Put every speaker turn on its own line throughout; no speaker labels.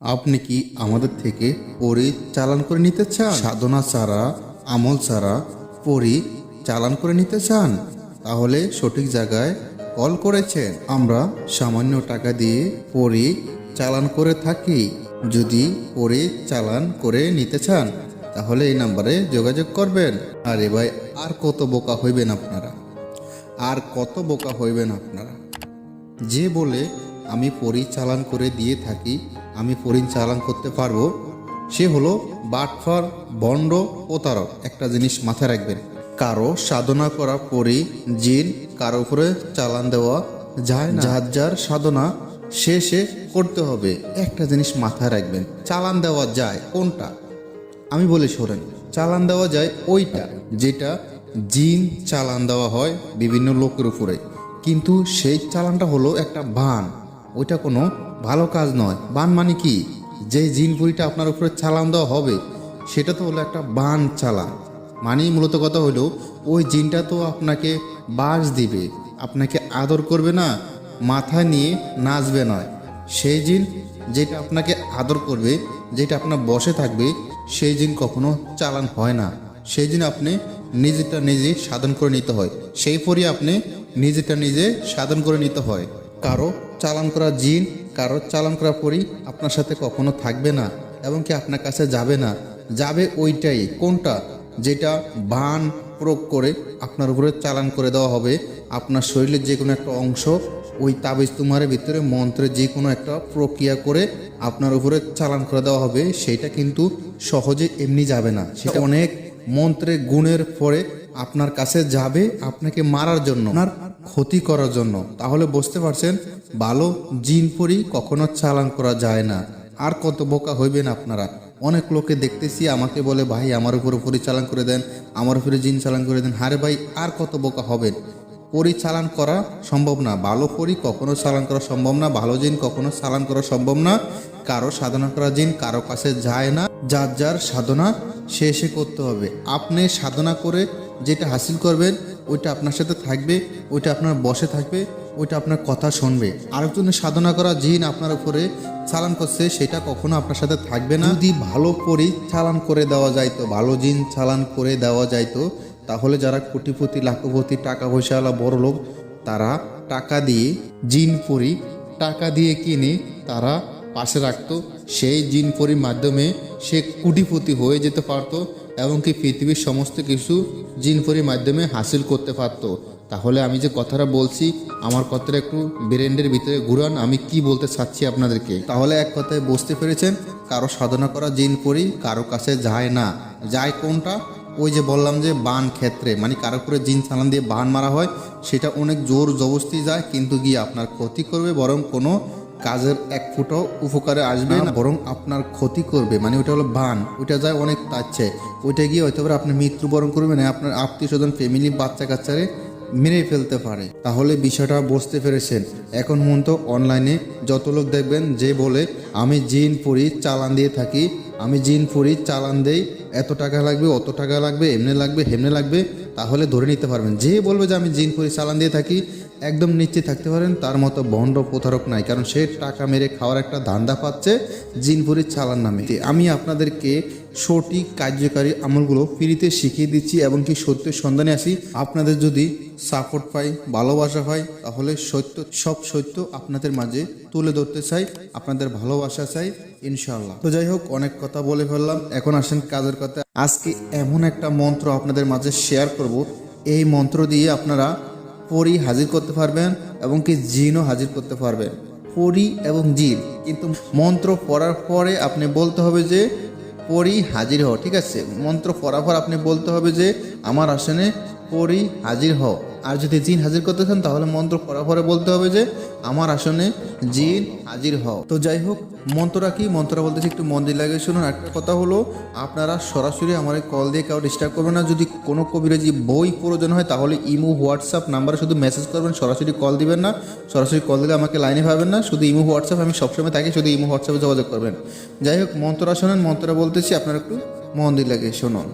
আপনি কি আমাদের থেকে পরি চালান করে নিতে চান? সাধনা ছাড়া, আমল ছাড়া পরি চালান করে নিতে চান? তাহলে সঠিক জায়গায় কল করেছেন। আমরা সামান্য টাকা দিয়ে পরি চালান করে থাকি। যদি পরি চালান করে নিতে চান, তাহলে এই নাম্বারে যোগাযোগ করবেন। আরে ভাই, আর কত বোকা হইবেন আপনারা? আর কত বোকা হইবেন আপনারা? যে বলে আমি পরিচালন করে দিয়ে থাকি, আমি পরিচালন করতে পারব। সে হলো বাটফার বন্ড প্রতারক। একটা জিনিস মাথায় রাখবেন, কারও সাধনা করা পরি জিন কারও উপরে চালান দেওয়া যায় যার যার সাধনা সে সে করতে হবে। একটা জিনিস মাথায় রাখবেন, চালান দেওয়া যায় কোনটা? আমি বলি শোনেন, চালান দেওয়া যায় ওইটা, যেটা জিন চালান দেওয়া হয় বিভিন্ন লোকের উপরে। কিন্তু সেই চালানটা হলো একটা বান। ওইটা কোনো ভালো কাজ নয়। বান মানে কি? যে জিন পুরিটা আপনার উপরে চালান দেওয়া হবে, সেটা তো হলো একটা বান চালান মানে মূলত কথা হলো, ওই জিনটা তো আপনাকে বাস দিবে, আপনাকে আদর করবে না মাথা নিয়ে নাচবে নয়। সেই জিন যেটা আপনাকে আদর করবে, যেটা আপনার বসে থাকবে, সেই জিন কখনো চালান হয় না। সেই জিন আপনি নিজেটা নিজে সাধন করে নিতে হয়। সেই পরই আপনি নিজেটা নিজে সাধন করে নিতে হয়। কারও চালান করা জিন কারও চালান করা পরই আপনার সাথে কখনো থাকবে না এবং কি আপনার কাছে যাবে না। যাবে ওইটাই কোনটা? যেটা বান প্রয়োগ করে আপনার উপরে চালান করে দেওয়া হবে। আপনার শরীরের যে কোনো একটা অংশ ওই তাবিজ তুমারের ভিতরে মন্ত্রের যে কোনো একটা প্রক্রিয়া করে আপনার উপরে চালান করে দেওয়া হবে। সেটা কিন্তু সহজে এমনি যাবে না। সেটা অনেক মন্ত্রের গুণের পরে আপনার কাছে যাবে আপনাকে মারার জন্য, আপনার ক্ষতি করার জন্য। তাহলে বুঝতে পারছেন, ভালো জিন পরি কখনো চালান করা যায় না। আর কত বোকা হইবেন আপনারা। অনেক লোকে দেখতেছি আমাকে বলে, ভাই, আমার উপরে পরিচালন করে দেন, আমার উপরে জিন চালান করে দেন। হারে ভাই, আর কত বোকা হবেন? পরিচালন করা সম্ভব না। ভালো পরি কখনো চালান করা সম্ভব না। ভালো জিন কখনো চালান করা সম্ভব না। কারও সাধনা করা জিন কারও কাছে যায় না। যার যার সাধনা সে সে করতে হবে। আপনি সাধনা করে যেটা হাসিল করবেন, ওইটা আপনার সাথে থাকবে, ওইটা আপনার বসে থাকবে, ওইটা আপনার কথা শুনবে। আরেকজনের সাধনা করা জিন আপনার উপরে চালান করছে, সেটা কখনো আপনার সাথে থাকবে না। যদি ভালো পরি চালান করে দেওয়া যাইতো, ভালো জিন চালান করে দেওয়া যাইতো, তাহলে যারা কোটিপতি, লাখপতি টাকা পয়সাওয়ালা বড় লোক, তারা টাকা দিয়ে জিন পরি, টাকা দিয়ে কিনে তারা পাশে রাখতো। সেই জিন পরির মাধ্যমে সে কুটিপতি হয়ে যেতে পারতো এবং কি পৃথিবীর সমস্ত কিছু জিন পরির মাধ্যমে হাসিল করতে পারতো। তাহলে আমি যে কথাটা বলছি, আমার কথাটা একটু ব্রেন্ডের ভিতরে ঘুরান, আমি কি বলতে চাচ্ছি আপনাদেরকে। তাহলে এক কথায় বুঝতে পেরেছেন, কারও সাধনা করা জিন পরি কারও কাছে যায় না। যায় কোনটা? ওই যে বললাম যে বান ক্ষেত্রে মানে কারও করে জিন চালান দিয়ে বান মারা হয়, সেটা অনেক জোর জবস্তি যায়, কিন্তু গিয়ে আপনার ক্ষতি করবে বরং কোনো কাজের এক ফুটাও উপকারে আসবে না বরং আপনার ক্ষতি করবে। মানে ওটা হলো বান ওইটা যায় অনেক তাচ্ছে। ওইটা গিয়ে হয়তো আপনি মৃত্যুবরণ করবেন না আপনার আত্মীয় স্বজন ফ্যামিলি বাচ্চা কাচ্চারে মেরে ফেলতে পারে। তাহলে বিষয়টা বুঝতে পেরেছেন। এখন মন তো অনলাইনে যত লোক দেখবেন যে বলে আমি জিন পরি চালান দিয়ে থাকি আমি জিন পরি চালান দেই এত টাকা লাগবে অত টাকা লাগবে এমনি লাগবে হেমনে লাগবে তাহলে ধরে নিতে পারবেন। যে বলবে যে আমি জিন পরি চালান দিয়ে থাকি একদম নিশ্চিত থাকতে পারেন, তার মতো ভণ্ড প্রতারক নাই, কারণ সে টাকা মেরে খাওয়ার একটা ধান্দা পাচ্ছে জিনপুরির চালান নামে। আমি আপনাদেরকে সঠিক কার্যকারী আমলগুলো ফ্রিতে শিখিয়ে দিচ্ছি এবং কি সত্যের সন্ধানে আসি। আপনাদের যদি সাপোর্ট পাই, ভালোবাসা হয়, তাহলে সত্য, সব সত্য আপনাদের মাঝে তুলে ধরতে চাই, আপনাদের ভালোবাসা চাই ইনশাল্লাহ তো যাই হোক, অনেক কথা বলে ফেললাম, এখন আসেন কাজের কথা। আজকে এমন একটা মন্ত্র আপনাদের মাঝে শেয়ার করব, এই মন্ত্র দিয়ে আপনারা পরি হাজির করতে পারবেন এবং কি জিনও হাজির করতে পারবেন। পরী এবং জিন, কিন্তু মন্ত্র পড়ার পরে আপনি বলতে হবে যে, পরি হাজির হও, ঠিক আছে? মন্ত্র পড়ার পর আপনি বলতে হবে যে, আমার আসনে পরী হাজির হও। আর যদি জিন হাজির করতে চান, তাহলে মন্ত্র পড়ার পরে বলতে হবে যে, আমার আসনে জিন হাজির হও। তো যাই হোক, মন্ত্রটা কি? মন্ত্রটা বলতেছি, একটু মন দিয়ে লাগে শুনুন। একটা কথা হলো, আপনারা সরাসরি আমার কল দিয়ে কাউ ডিস্টার্ব করবেন না। যদি কোনো কবিরাজি বই প্রয়োজন হয়, তাহলে ইমো, হোয়াটসঅ্যাপ নাম্বারে শুধু মেসেজ করবেন, সরাসরি কল দিবেন না। সরাসরি কল দিলে আমাকে লাইনে পাবেন না। শুধু ইমো, হোয়াটসঅ্যাপ আমি সবসময় থাকি, শুধু ইমো, হোয়াটসঅ্যাপে যোগাযোগ করবেন। যাই হোক, মন্ত্রটা শোনেন, মন্ত্রটা বলতেছি, আপনারা একটু মন দিয়ে লাগে শুনুন।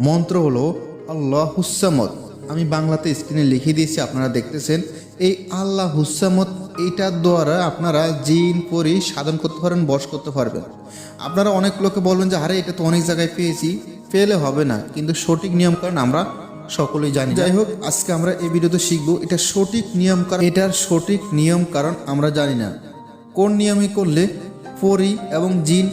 মন্ত্র হলো আল্লাহ হুসামদ আমি বাংলাতে স্ক্রিনে লিখে দিয়েছি, আপনারা দেখতেছেন। এই আল্লাহ হুসামত এইটার দ্বারা আপনারা জিন, পরি সাধন করতে পারেন, বশ করতে পারবেন। আপনারা অনেক লোকে বলবেন যে, আরে, এটা তো অনেক জায়গায় পেয়েছি পেলে হবে না। কিন্তু সঠিক নিয়ম কারণ আমরা সকলেই জানি। যাই হোক, আজকে আমরা এই ভিডিওতে শিখব, এটা সঠিক নিয়ম কারণ এটার সঠিক নিয়ম কারণ আমরা জানি না। কোন নিয়মে করলে পরি এবং জিন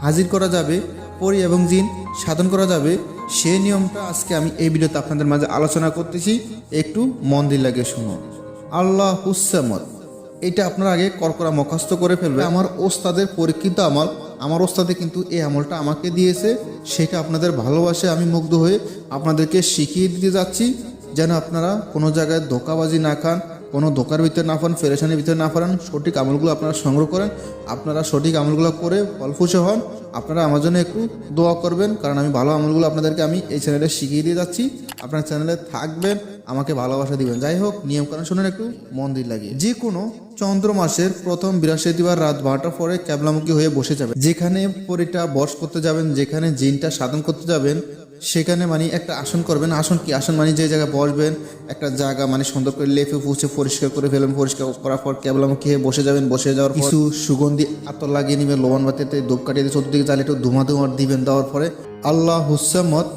হাজির করা যাবে? পরি এবং জিন সাধন করা যাবে? সেই নিয়মটা আজকে আমি এই ভিডিওতে আপনাদের মাঝে আলোচনা করতেছি। একটু মন দিয়ে লাগে শুনো। আল্লাহ হুসামত এটা আপনার আগে করকরা মুখস্থ করে ফেলবে আমার ওস্তাদের পরীক্ষিত আমল, আমার ওস্তাদে কিন্তু এই আমলটা আমাকে দিয়েছে। সেটা আপনাদের ভালোবাসে আমি মুগ্ধ হয়ে আপনাদেরকে শিখিয়ে দিতে যাচ্ছি। যেন আপনারা কোনো জায়গায় ধোকাবাজি না খান কোনো ধোকার ভিতরে না পান ফেরেশানির ভিতরে না পারেন, সঠিক আমলগুলো আপনারা সংগ্রহ করেন। আপনারা সঠিক আমলগুলো করে ফলফুসে হন। আপনারা আমার জন্য একটু দোয়া করবেন, কারণ আমি ভালো আমলগুলো আপনাদেরকে আমি এই চ্যানেলে শিখিয়ে দিয়ে যাচ্ছি। আপনার চ্যানেলে থাকবেন, আমাকে ভালোবাসা দিবেন। যাই হোক নিয়মকানুন শুনেন একটু মন্দির লাগিয়ে। যে কোনো চন্দ্র মাসের প্রথম বৃহস্পতিবার রাত বারোটার পরে ক্যাবলামুখী হয়ে বসে যাবেন। যেখানে পরিটা বস করতে যাবেন, যেখানে জিনটা সাধন করতে যাবেন সেখানে মানে একটা আসন করবেন। আসন কি? আসন মানে যে জায়গায় বসবেন, একটা জায়গা মানে সুন্দর করে লেপে পুছে পরিষ্কার করে ফেলবেন। পরিষ্কার করার পর কেবলামুখী হয়ে বসে যাবেন। বসে যাওয়ার পর কিছু সুগন্ধি আতর লাগিয়ে নেবেন, লোবান বাতিতে ধূপ কাটিয়ে দিয়ে চতুর্দিকে জ্বালিয়ে একটু ধুমা ধুমা দিবেন। দেওয়ার পরে আল্লাহ হুসামত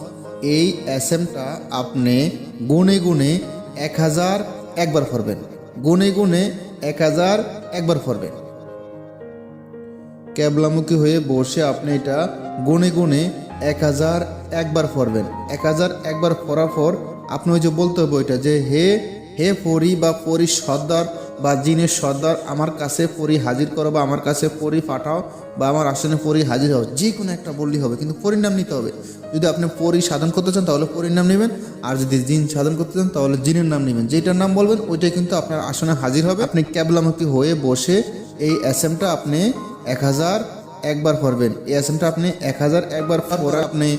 এই এসএমটা আপনি গুনে গুনে এক হাজার একবার পড়বেন গুনে গুনে এক হাজার একবার পড়বেন ক্যাবলামুখী হয়ে বসে আপনি এটা গুনে গুনে এক হাজার একবার পড়বেন। এক হাজার একবার পড়ার পর আপনি ওই যে বলতে হবে ওইটা যে হে হে পরি বা পরি সর্দার বা জিনের সর্দার আমার কাছে পরি হাজির করো বা আমার কাছে পরি পাঠাও বা আমার আসনে পরি হাজির হও। যে কোনো একটা বললেই হবে, কিন্তু পরিণাম নিতে হবে। যদি আপনি পরি সাধন করতে চান তাহলে পরিণাম নেবেন, আর যদি জিন সাধন করতে চান তাহলে জিনের নাম নেবেন। যেটার নাম বলবেন ওইটাই কিন্তু আপনার আসনে হাজির হবে। আপনি ক্যাবলামুখী হয়ে বসে এই এসএমটা আপনি এক হাজার একবার পড়বেন। এই এসএমটা আপনি এক হাজার একবার পরে আপনি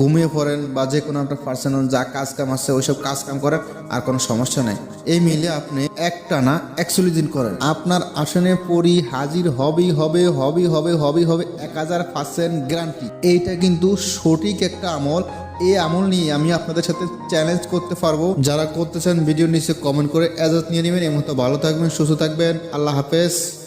ঘুমিয়ে পড়েন বা যে কোনো আপনার পার্সোনাল যা কাজ কাম আছে, ওইসব কাজ কাম করেন, আর কোনো সমস্যা নাই। এই মিলে আপনি একটানা একচল্লিশ দিন করেন। আপনার আসনে পরি হাজির হবেই হবে হবেই হবে হবেই হবে, এক হাজার পার্সেন্ট গ্যারান্টি এইটা কিন্তু সঠিক একটা আমল। এই আমল নিয়ে আমি আপনাদের সাথে চ্যালেঞ্জ করতে পারব। যারা করতে চান ভিডিও নিচে কমেন্ট করে এজাজ নিয়ে নেবেন। এই মতো ভালো থাকবেন, সুস্থ থাকবেন। আল্লাহ হাফেজ।